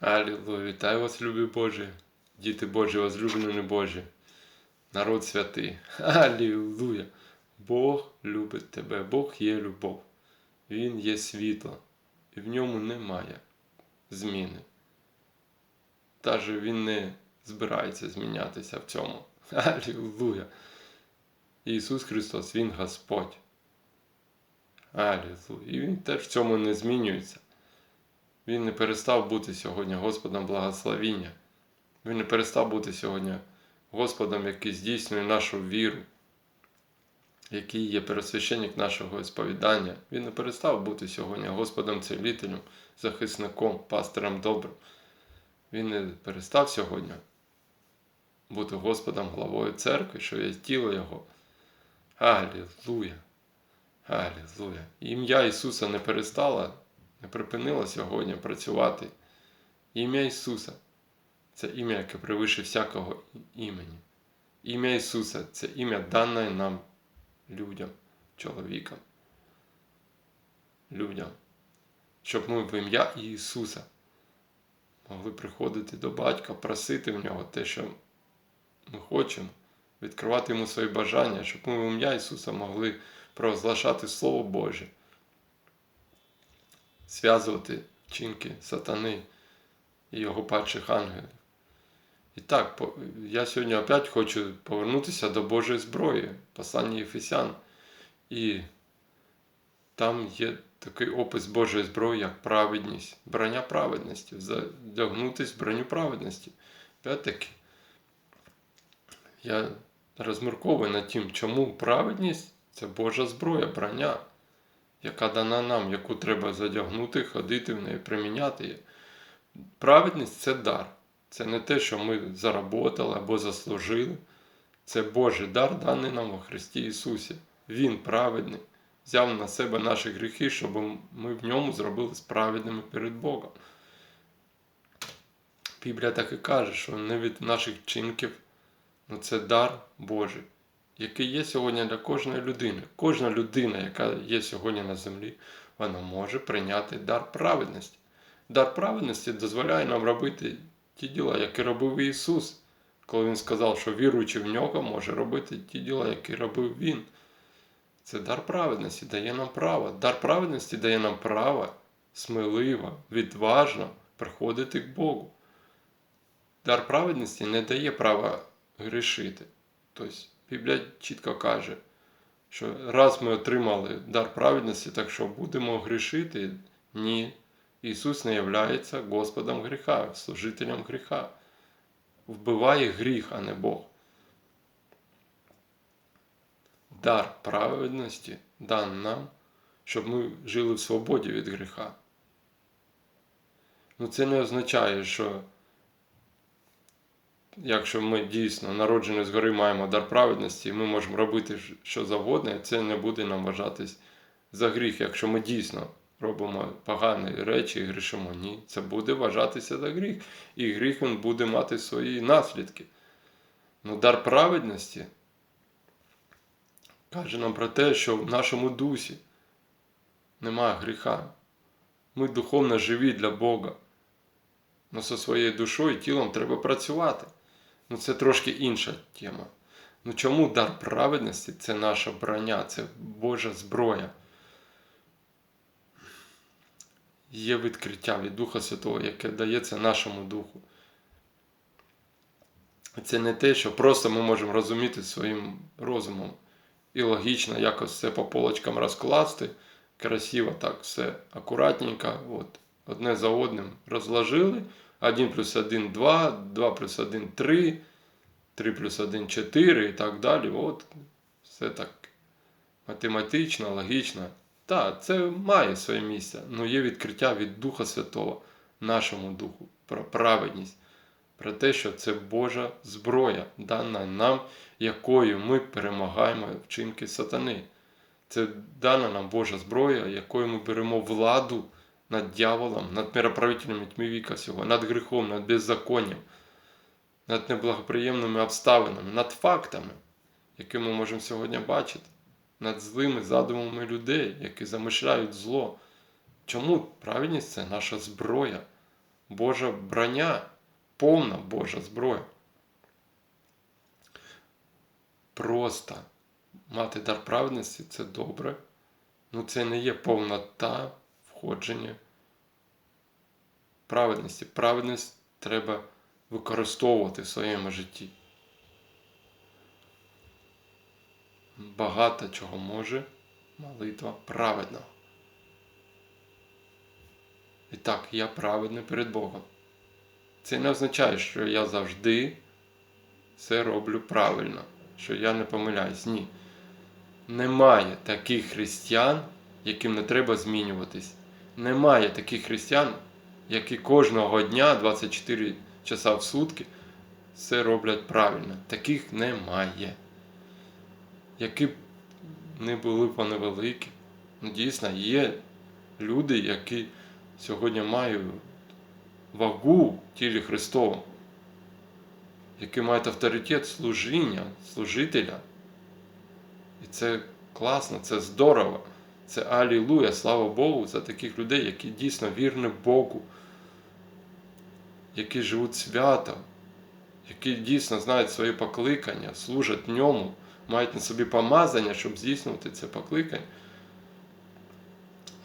Алілуя, вітаю вас, любі Божі, діти Божі, возлюблені Божі, народ святий. Алілуя! Бог любить тебе, Бог є любов, Він є світло, і в ньому немає зміни. Даже Він не збирається змінятися в цьому. Алілуя! Ісус Христос, Він Господь. Алілуя! І Він теж в цьому не змінюється. Він не перестав бути сьогодні Господом благословіння. Він не перестав бути сьогодні Господом, який здійснює нашу віру, який є пересвященник нашого сповідання. Він не перестав бути сьогодні Господом целителем, захисником, пастиром добрим. Він не перестав сьогодні бути Господом главою церкви, що є тіло Його. Алілуя! Алілуя! Ім'я Ісуса не перестало не припинила сьогодні працювати. Ім'я Ісуса це ім'я, яке превише всякого імені. Ім'я Ісуса це ім'я дане нам людям, чоловікам, людям, щоб ми в ім'я Ісуса могли приходити до батька, просити в нього те, що ми хочемо, відкривати йому свої бажання, щоб ми в ім'я Ісуса могли провозглашати Слово Боже зв'язувати вчинки сатани і його падших ангелів. І так, я сьогодні опять хочу повернутися до Божої зброї, послання Єфесян. І там є такий опис Божої зброї, як праведність, броня праведності, вдягнутися в броню праведності. Опять-таки, я розмірковую над тим, чому праведність це Божа зброя, броня яка дана нам, яку треба задягнути, ходити в неї, приміняти її. Праведність це дар. Це не те, що ми заработали або заслужили. Це Божий дар, даний нам у Христі Ісусі. Він праведний, взяв на себе наші гріхи, щоб ми в ньому зробили справедними перед Богом. Біблія так і каже, що не від наших вчинків, але це дар Божий який є сьогодні для кожної людини. Кожна людина, яка є сьогодні на землі, вона може прийняти дар праведності. Дар праведності дозволяє нам робити ті діла, які робив Ісус, коли Він сказав, що віруючи в нього, може робити ті діла, які робив Він. Це дар праведності дає нам право. Дар праведності дає нам право сміливо, відважно приходити к Богу. Дар праведності не дає права грішити. Тобто Біблія чітко каже, що раз ми отримали дар праведності, так що будемо грішити, ні. Ісус не являється Господом гріха, служителем гріха. Вбиває гріх, а не Бог. Дар праведності дан нам, щоб ми жили в свободі від гріха. Ну це не означає, що якщо ми дійсно народжені згори маємо дар праведності, ми можемо робити що завгодно, і це не буде нам вважатись за гріх. Якщо ми дійсно робимо погані речі і грішимо, ні, це буде вважатися за гріх. І гріх він буде мати свої наслідки. Ну, дар праведності каже нам про те, що в нашому дусі немає гріха. Ми духовно живі для Бога. Но зі своєю душою і тілом треба працювати. Ну це трошки інша тема. Ну чому дар праведності це наша броня, це Божа зброя? Є відкриття від Духа Святого, яке дається нашому духу. Це не те, що просто ми можемо розуміти своїм розумом і логічно якось все по полочкам розкласти, красиво так, все акуратненько, от, одне за одним розложили. 1 плюс 1 2, 2 плюс 1 3, 3 плюс 1 4 і так далі. От все так математично, логічно. Так, це має своє місце, але є відкриття від Духа Святого, нашому Духу, про праведність, про те, що це Божа зброя, дана нам, якою ми перемагаємо вчинки сатани. Це дана нам Божа зброя, якою ми беремо владу над дьяволом, над мироправителями тьми віка всього, над гріхом, над беззаконням, над неблагоприємними обставинами, над фактами, які ми можемо сьогодні бачити, над злими задумами людей, які замишляють зло. Чому праведність це наша зброя? Божа броня, повна Божа зброя. Просто мати дар праведності це добре. Ну це не є повнота входження праведності. Праведність треба використовувати в своєму житті. Багато чого може молитва праведного. І так, я праведний перед Богом. Це не означає, що я завжди все роблю правильно, що я не помиляюсь. Ні. Немає таких християн, яким не треба змінюватись. Немає таких християн, які кожного дня 24 часа в сутки все роблять правильно. Таких немає. Які б не були вони великі. Ну, дійсно, є люди, які сьогодні мають вагу в тілі Христовому, які мають авторитет служіння, служителя. І це класно, це здорово. Це алілуя, слава Богу, за таких людей, які дійсно вірні Богу, які живуть свято, які дійсно знають своє покликання, служать ньому, мають на собі помазання, щоб здійснювати це покликання.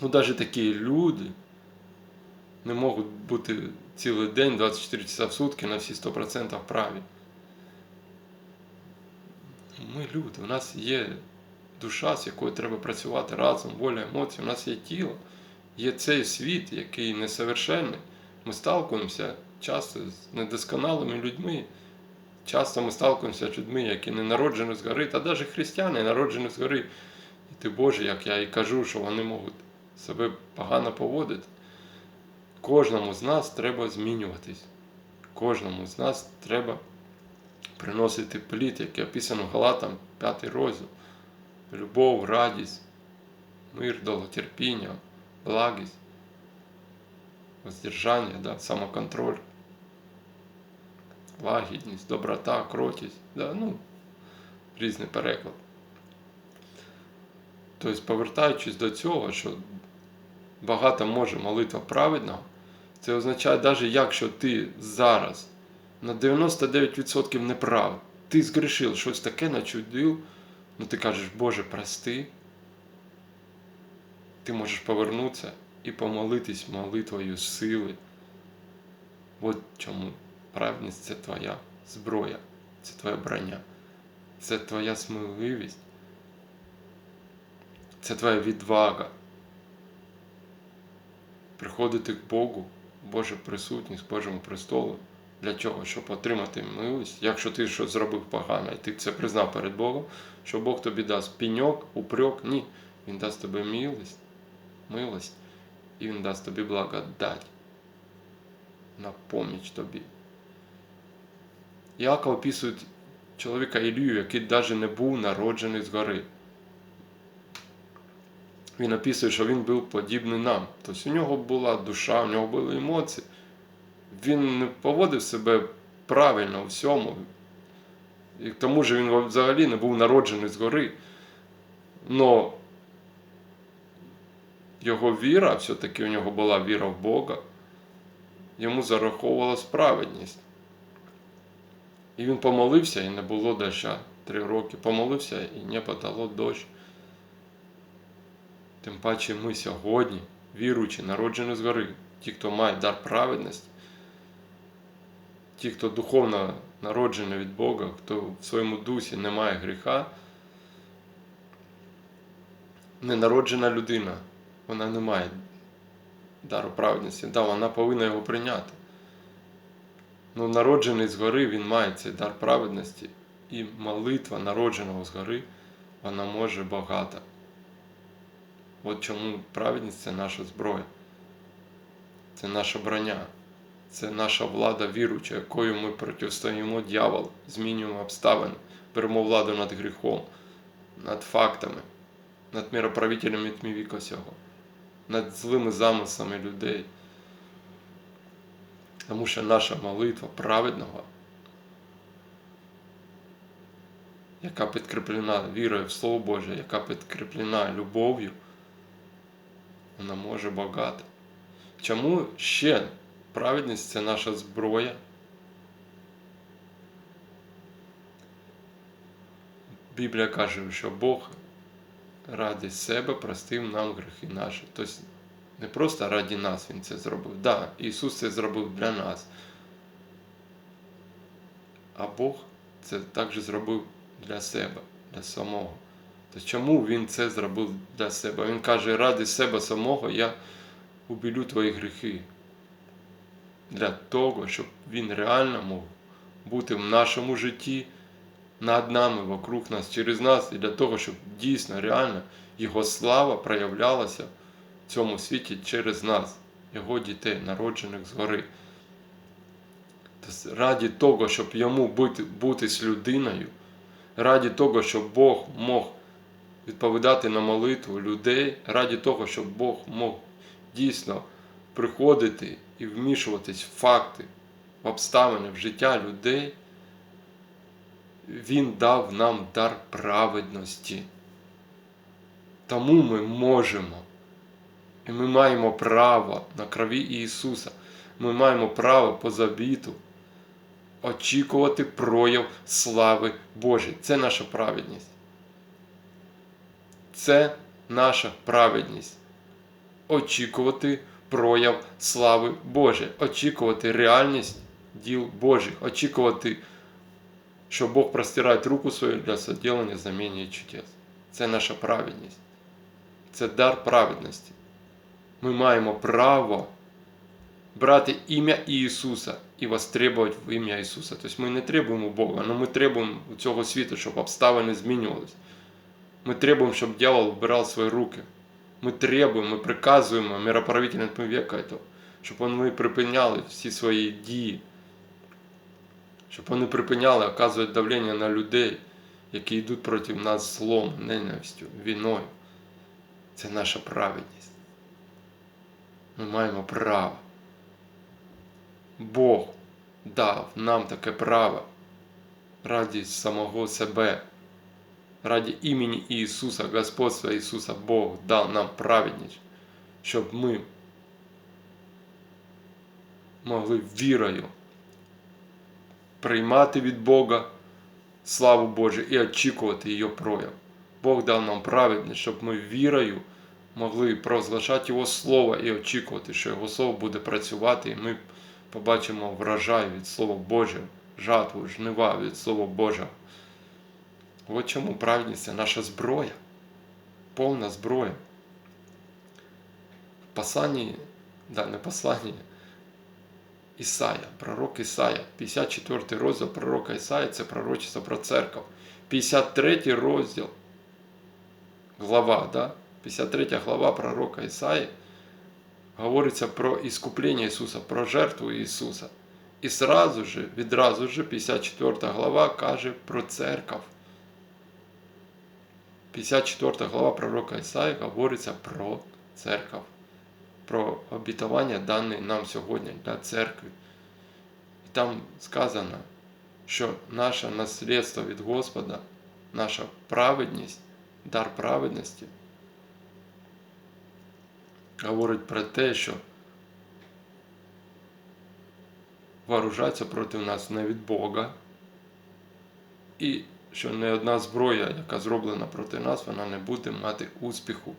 Ну, навіть такі люди не можуть бути цілий день, 24 часа в сутки на всі 100% праві. Ми люди, у нас є душа, з якою треба працювати разом, воля, емоції, у нас є тіло, є цей світ, який несовершенний. Ми сталкуємося часто з недосконалими людьми. Часто ми сталкуємося з людьми, які не народжені згори, та навіть християни народжені згори. І ти Боже, як я і кажу, що вони можуть себе погано поводити. Кожному з нас треба змінюватись. Кожному з нас треба приносити плід, який описано Галатам 5 розділ. Любов, радість, мир, довготерпіння, благість, воздержання, да, самоконтроль, лагідність, доброта, кротість, да, ну, різний переклад. Тобто, повертаючись до цього, що багато може молитва праведного, це означає, навіть якщо ти зараз на 99% неправ, ти згрішив, щось таке начудив, ну ти кажеш, Боже, прости, ти можеш повернутися і помолитись молитвою сили. От чому праведність це твоя зброя, це твоя броня, це твоя сміливість, це твоя відвага. Приходити к Богу, Божу присутність, Божому престолу. Для чого? Щоб отримати милість. Якщо ти щось зробив погано, і ти це признав перед Богом, що Бог тобі дасть піньок, упрек, ні. Він дасть тобі милість, милость, і Він дасть тобі благодать на поміч тобі. Яков описує чоловіка Ілію, який навіть не був народжений згори. Він описує, що він був подібний нам. Тобто у нього була душа, у нього були емоції. Він не поводив себе правильно у всьому. І к тому ж він взагалі не був народжений згори. Но його віра, все-таки у нього була віра в Бога, йому зараховувала справедність. І він помолився, і не було доща три роки. Помолився і не подало дощ. Тим паче ми сьогодні, віруючи, народжені згори, ті, хто має дар праведності, ті, хто духовно народжений від Бога, хто в своєму дусі не має гріха, ненароджена людина, вона не має дару праведності. Да, вона повинна його прийняти. Ну, народжений згори, він має цей дар праведності, і молитва народженого згори, вона може багато. От чому праведність це наша зброя, це наша броня, це наша влада віруюча, якою ми протистоїмо дьяволу, змінюємо обставини, беремо владу над гріхом, над фактами, над мироправителями тьмі віка всього, над злими замислами людей. Тому що наша молитва праведного, яка підкріплена вірою в Слово Боже, яка підкріплена любов'ю, вона може багато. Чому ще праведність це наша зброя. Біблія каже, що Бог ради себе простив нам гріхи наші. Тобто не просто раді нас Він це зробив. Так, да, Ісус це зробив для нас. А Бог це також зробив для себе, для самого. То чому Він це зробив для себе? Він каже, ради себе самого я убілю твої гріхи. Для того, щоб Він реально мог бути в нашому житті, над нами, вокруг нас, через нас, і для того, щоб дійсно, реально Його слава проявлялася в цьому світі через нас, Його дітей, народжених згори. Тобто, раді того, щоб йому бути, бути з людиною, раді того, щоб Бог мог відповідати на молитву людей, раді того, щоб Бог мог дійсно приходити і вмішуватись в факти, в обставини, в життя людей, Він дав нам дар праведності. Тому ми можемо. І ми маємо право на крові Ісуса. Ми маємо право по завіту очікувати прояв слави Божої. Це наша праведність. Це наша праведність. Очікувати прояв слави Божої, очікувати реальність діл Божих, очікувати, що Бог простирає руку свою для соділення знамення і чудес. Це наша праведність. Це дар праведності. Ми маємо право брати ім'я Ісуса і востребувати в ім'я Ісуса. Тобто ми не требуємо Бога, але ми требуємо у цього світу, щоб обставини змінювалися. Ми требуємо, щоб дьявол вбирав свої руки. Ми требуємо, ми приказуємо мироправителям века, щоб вони припиняли всі свої дії, щоб вони припиняли оказувати давлення на людей, які йдуть проти нас злом, ненавистю, війною. Це наша праведність. Ми маємо право. Бог дав нам таке право раді самого себе, раді імені Ісуса, Господства Ісуса, Бог дав нам праведність, щоб ми могли вірою приймати від Бога славу Божу і очікувати її прояв. Бог дав нам праведність, щоб ми вірою могли провозглашати Його Слово і очікувати, що Його Слово буде працювати, і ми побачимо врожай від Слова Божого, жатву, жнива від Слова Божого. От чому праведність це наша зброя, повна зброя. В посланні, да, не посланні, Ісая, пророк Ісая, 54 розділ пророка Ісая це пророчество про церкву. 53 розділ, глава, да? 53 глава пророка Ісаї говориться про іскуплення Ісуса, про жертву Ісуса. І сразу же, відразу же, 54 глава каже про церкву. 54 глава пророка Ісаї говориться про церкву, про обітування дане нам сьогодні для церкви. І там сказано, що наше наслідство від Господа, наша праведність, дар праведності говорить про те, що вооружаться проти нас не від Бога, і що не одна зброя, яка зроблена проти нас, вона не буде мати успіху.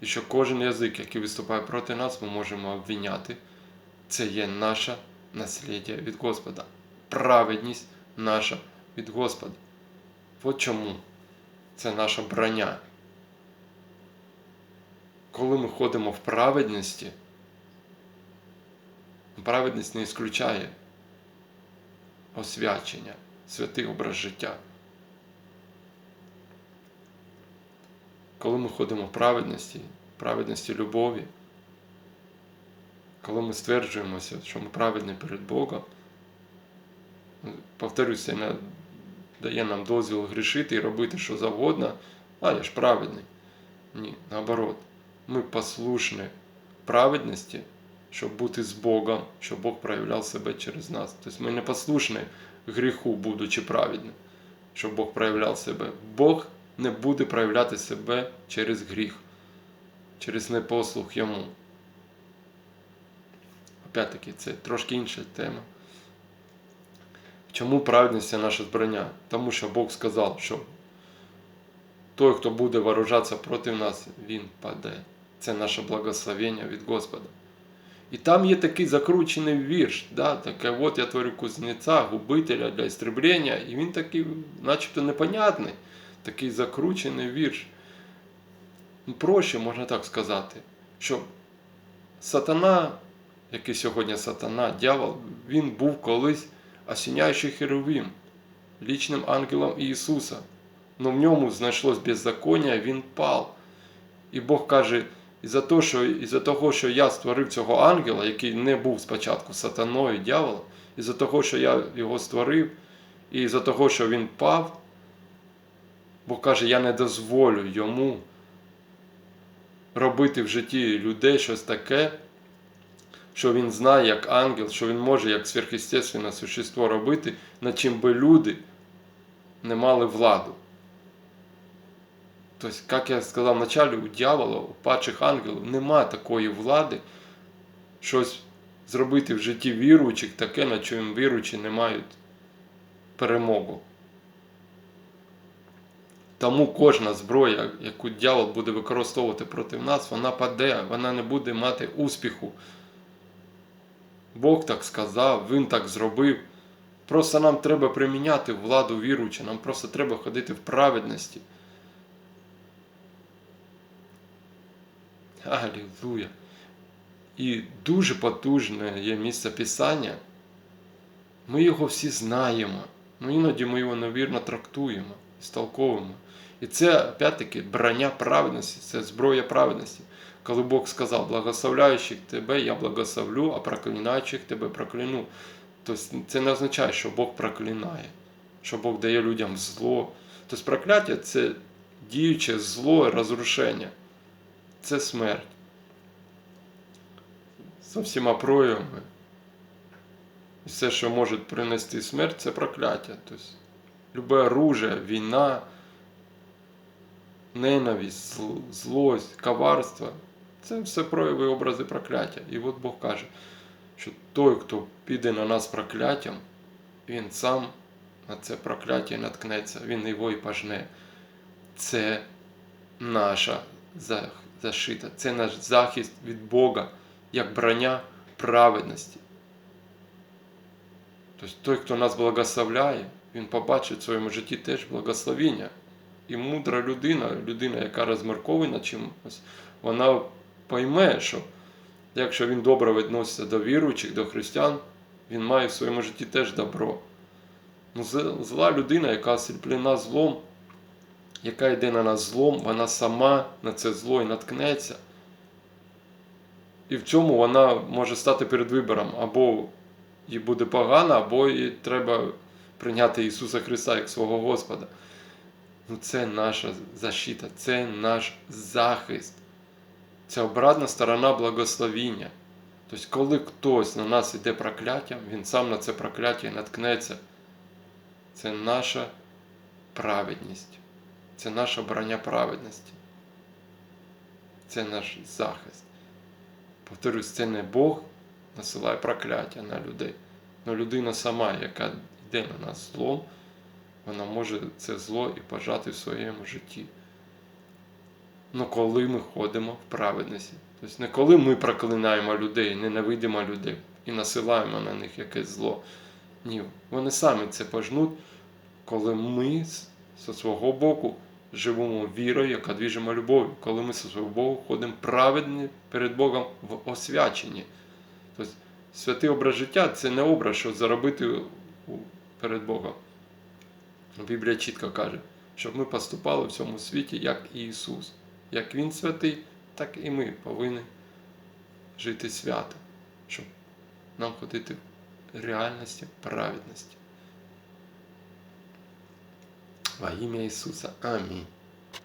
І що кожен язик, який виступає проти нас, ми можемо обвиняти. Це є наше насліддя від Господа. Праведність наша від Господа. От чому це наша броня. Коли ми ходимо в праведності, праведність не ісключає освячення, святий образ життя. Коли ми ходимо в праведності, праведності любові, коли ми стверджуємося, що ми праведні перед Богом, не дає нам дозвіл грішити і робити що завгодно, а я ж праведний. Ні, наоборот, ми послушні праведності, щоб бути з Богом, щоб Бог проявляв себе через нас. Тобто ми не послушні гріху, будучи праведним, щоб Бог проявляв себе. Бог не буде проявляти себе через гріх, через непослух Йому. опять-таки, це трошки інша тема. Чому праведність це наше збрання? Тому що Бог сказав, що той, хто буде вооружатися проти нас, він паде. Це наше благословення від Господа. І там є такий закручений вірш, да, таке, от я творю кузнеця, губителя для істреблення, і він такий, начебто, непонятний, такий закручений вірш. Ну, Проще можна так сказати, що сатана, який сьогодні сатана, дьявол, він був колись осіняючий херовим, лічним ангелом Ісуса. Но в ньому знайшлось беззаконня, він пав. І Бог каже, із-за того, що, із-за того, що я створив цього ангела, який не був спочатку сатаною, дьяволом, із-за того, що я його створив, і із-за того, що він пав, Бог каже, я не дозволю йому робити в житті людей щось таке, що він знає як ангел, що він може як сверхъестественне существо робити, над чим би люди не мали владу. Тобто, як я сказав вначале, у дьявола, у падших ангелів нема такої влади, щось зробити в житті віруючих таке, на чим віруючі не мають перемогу. Тому кожна зброя, яку дьявол буде використовувати проти нас, вона паде, вона не буде мати успіху. Бог так сказав, Він так зробив. Просто нам треба приміняти владу віруючи, нам просто треба ходити в праведності. Алілуя. І дуже потужне є місце Писання. Ми його всі знаємо, але іноді ми його невірно трактуємо і столковуємо. І це, опять-таки, брання праведності, це зброя праведності. Коли Бог сказав, благословляючих тебе, я благословлю, а проклинаючих тебе прокляну. Тобто це не означає, що Бог проклинає, що Бог дає людям зло. Тобто прокляття це діюче зло, розрушення. Це смерть. З всіма проявами. І все, що може принести смерть, це прокляття. Тобто, любе оружие, війна, ненависть, злость, коварство це все прояви образи прокляття. І от Бог каже, що той, хто піде на нас прокляттям, він сам на це прокляття наткнеться, він його і пожне. Це наша защита, це наш захист від Бога, як броня праведності. Тобто той, хто нас благословляє, він побачить в своєму житті теж благословіння. І мудра людина, людина, яка розміркована чимось, вона пойме, що якщо він добре відноситься до віруючих, до християн, він має в своєму житті теж добро. Ну, Зла людина, яка осліплена злом, яка йде на нас злом, вона сама на це зло і наткнеться. І в цьому вона може стати перед вибором, або їй буде погано, або їй треба прийняти Ісуса Христа як свого Господа. Ну це наша защита, це наш захист. Це обратна сторона благословіння. Тобто, коли хтось на нас іде прокляттям, він сам на це прокляття і наткнеться. Це наша праведність. Це наша броня праведності. Це наш захист. Повторюсь, це не Бог насилає прокляття на людей. але людина сама, яка йде на нас злом, вона може це зло і пожати в своєму житті. Ну коли ми ходимо в праведності. Тобто не коли ми проклинаємо людей, ненавидимо людей і насилаємо на них якесь зло. Ні, вони самі це пожнуть, коли ми зі свого боку живемо вірою, яка двіжимо любов'ю, коли ми зі свого боку ходимо праведні перед Богом в освяченні. Тобто святий образ життя це не образ, що заробити перед Богом. Біблія чітко каже, щоб ми поступали в цьому світі, як Ісус. Як Він святий, так і ми повинні жити свято, щоб нам ходити в реальності праведності. Во имя Иисуса. Амінь.